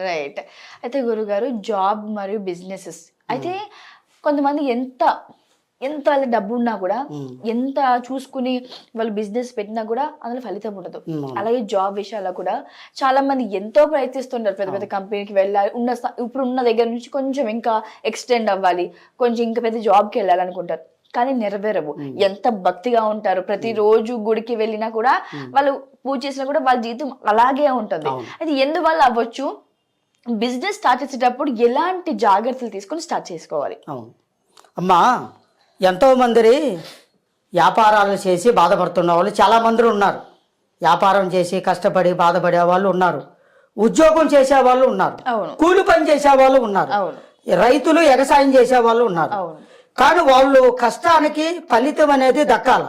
Right అయితే గురుగారు job మరియు బిజినెసెస్ అయితే కొంతమంది ఎంత ఎంత వాళ్ళ డబ్బు ఉన్నా కూడా ఎంత చూసుకుని వాళ్ళు బిజినెస్ పెట్టినా కూడా అందులో ఫలితం ఉండదు. ఉమ్. అలాగే జాబ్ విషయాల్లో కూడా చాలా మంది ఎంతో ప్రయత్నిస్తుంటారు. పెద్ద పెద్ద కంపెనీకి వెళ్ళాలి ఉన్న ఇప్పుడు ఉన్న దగ్గర నుంచి కొంచెం ఇంకా ఎక్స్టెండ్ అవ్వాలి కొంచెం ఇంకా పెద్ద జాబ్కి వెళ్ళాలనుకుంటారు. కానీ నెరవేరవు. ఎంత భక్తిగా ఉంటారు. ప్రతిరోజు గుడికి వెళ్ళినా కూడా వాళ్ళు పూజ చేసినా కూడా వాళ్ళ జీవితం అలాగే ఉంటుంది. అది ఎందువల్ల అవ్వచ్చు? బిజినెస్ స్టార్ట్ చేసేటప్పుడు ఎలాంటి జాగ్రత్తలు తీసుకొని స్టార్ట్ చేసుకోవాలి? అవును. అమ్మా ఎంతోమంది వ్యాపారాలు చేసి బాధపడుతున్న వాళ్ళు చాలామంది ఉన్నారు. వ్యాపారం చేసి కష్టపడి బాధపడే వాళ్ళు ఉన్నారు. ఉద్యోగం చేసే వాళ్ళు ఉన్నారు. కూలి పని చేసే వాళ్ళు ఉన్నారు. రైతులు ఎగసాయం చేసే వాళ్ళు ఉన్నారు. కానీ వాళ్ళు కష్టానికి ఫలితం అనేది దక్కాలి.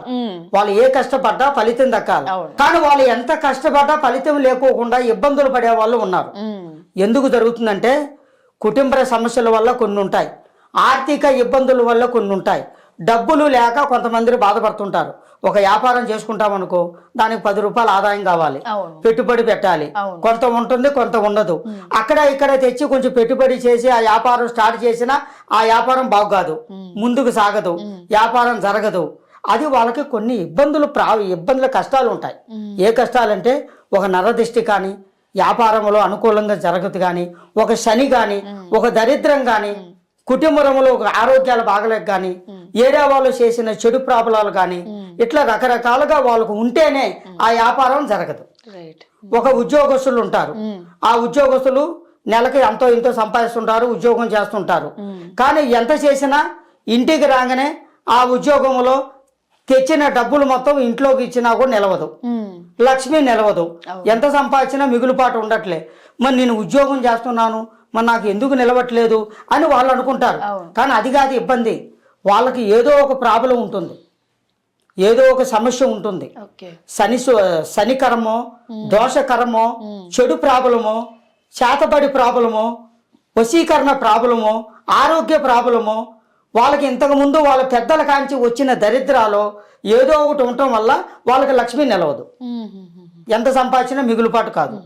వాళ్ళు ఏ కష్టపడ్డా ఫలితం దక్కాలి. కానీ వాళ్ళు ఎంత కష్టపడ్డా ఫలితం లేకోకుండా ఇబ్బందులు పడే వాళ్ళు ఉన్నారు. ఎందుకు జరుగుతుందంటే కుటుంబ సమస్యల వల్ల కొన్ని ఉంటాయి. ఆర్థిక ఇబ్బందుల వల్ల కొన్ని ఉంటాయి. డబ్బులు లేక కొంతమంది బాధపడుతుంటారు. ఒక వ్యాపారం చేసుకుంటామనుకో దానికి పది రూపాయలు ఆదాయం కావాలి. పెట్టుబడి పెట్టాలి. కొంత ఉంటుంది కొంత ఉండదు. అక్కడ ఇక్కడ తెచ్చి కొంచెం పెట్టుబడి చేసి ఆ వ్యాపారం స్టార్ట్ చేసినా ఆ వ్యాపారం బాగుకాదు. ముందుకు సాగదు. వ్యాపారం జరగదు. అది వాళ్ళకి కొన్ని ఇబ్బందులు ప్రా ఇబ్బందుల కష్టాలు ఉంటాయి. ఏ కష్టాలంటే ఒక నరదిష్టి కానీ వ్యాపారంలో అనుకూలంగా జరగదు కానీ ఒక శని కానీ ఒక దరిద్రం కానీ కుటుంబంలో ఒక ఆరోగ్యాలు బాగలేక కానీ ఏరియా వాళ్ళు చేసిన చెడు ప్రాబ్లాలు కానీ ఇట్లా రకరకాలుగా వాళ్ళకు ఉంటేనే ఆ వ్యాపారం జరగదు. ఒక ఉద్యోగస్తులు ఉంటారు. ఆ ఉద్యోగస్తులు నెలకి ఎంతో ఇంతో సంపాదిస్తుంటారు ఉద్యోగం చేస్తుంటారు. కానీ ఎంత చేసినా ఇంటికి రాగానే ఆ ఉద్యోగంలో తెచ్చిన డబ్బులు మొత్తం ఇంట్లోకి ఇచ్చినా కూడా నిలవదు. లక్ష్మి నిలవదు. ఎంత సంపాదించినా మిగులుపాటు ఉండట్లే. మరి నేను ఉద్యోగం చేస్తున్నాను మరి నాకు ఎందుకు నిలవట్లేదు అని వాళ్ళు అనుకుంటారు. కానీ అది కాదు ఇబ్బంది. వాళ్ళకి ఏదో ఒక ప్రాబ్లం ఉంటుంది. ఏదో ఒక సమస్య ఉంటుంది. శని శనికరమో దోషకరమో చెడు ప్రాబ్లమో చేతబడి ప్రాబ్లమో వశీకరణ ప్రాబ్లమో ఆరోగ్య ప్రాబ్లమో వాళ్ళకి ఇంతకు ముందు వాళ్ళ పెద్దల కాంచి వచ్చిన దరిద్రాలు ఏదో ఒకటి ఉండటం వల్ల వాళ్ళకి లక్ష్మి నిలవదు. ఎంత సంపాదించినా మిగులుపాటు కాదు.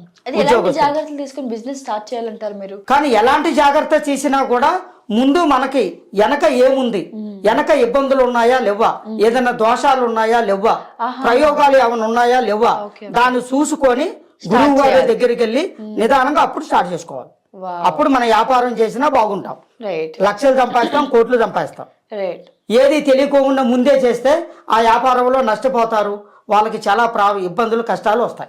జాగ్రత్తలు తీసుకొని బిజినెస్ స్టార్ట్ చేయాలంటారు మీరు? కానీ ఎలాంటి జాగ్రత్త చేసినా కూడా ముందు మనకి వెనక ఏముంది? వెనక ఇబ్బందులు ఉన్నాయా? లేవా ఏదైనా దోషాలు ఉన్నాయా? లేవా ప్రయోగాలు ఏమైనా ఉన్నాయా? లేవా. దాన్ని చూసుకొని గురువు గారి దగ్గరికి వెళ్ళి నిదానంగా అప్పుడు స్టార్ట్ చేసుకోవాలి. అప్పుడు మన వ్యాపారం చేసినా బాగుంటాం. లక్షలు సంపాదిస్తాం కోట్లు సంపాదిస్తాం. ఏది తెలియకోకుండా ముందే చేస్తే ఆ వ్యాపారంలో నష్టపోతారు. వాళ్ళకి చాలా ప్రా ఇబ్బందులు కష్టాలు వస్తాయి.